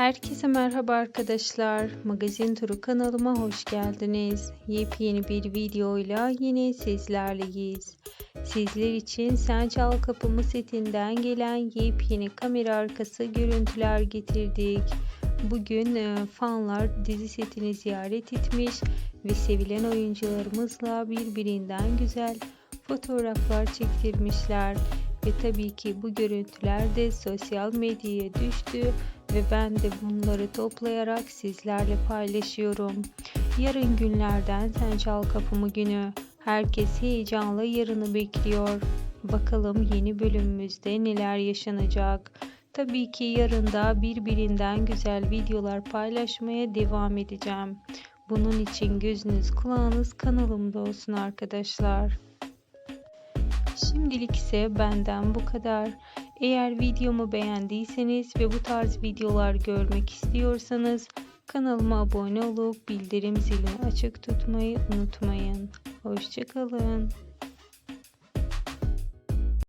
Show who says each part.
Speaker 1: Herkese merhaba arkadaşlar. Magazin Turu kanalıma hoş geldiniz. Yepyeni bir videoyla yine sizlerleyiz. Sizler için Sen Çal Kapımı setinden gelen yepyeni kamera arkası görüntüler getirdik. Bugün e, fanlar dizi setini ziyaret etmiş ve sevilen oyuncularımızla birbirinden güzel fotoğraflar çektirmişler. Ve tabii ki bu görüntüler de sosyal medyaya düştü ve ben de bunları toplayarak sizlerle paylaşıyorum. Yarın günlerden Sen Çal Kapımı günü. Herkes heyecanla yarını bekliyor. Bakalım yeni bölümümüzde neler yaşanacak. Tabii ki yarın da birbirinden güzel videolar paylaşmaya devam edeceğim. Bunun için gözünüz kulağınız kanalımda olsun arkadaşlar. Şimdilik ise benden bu kadar. Eğer videomu beğendiyseniz ve bu tarz videolar görmek istiyorsanız kanalıma abone olup bildirim zilini açık tutmayı unutmayın. Hoşçakalın.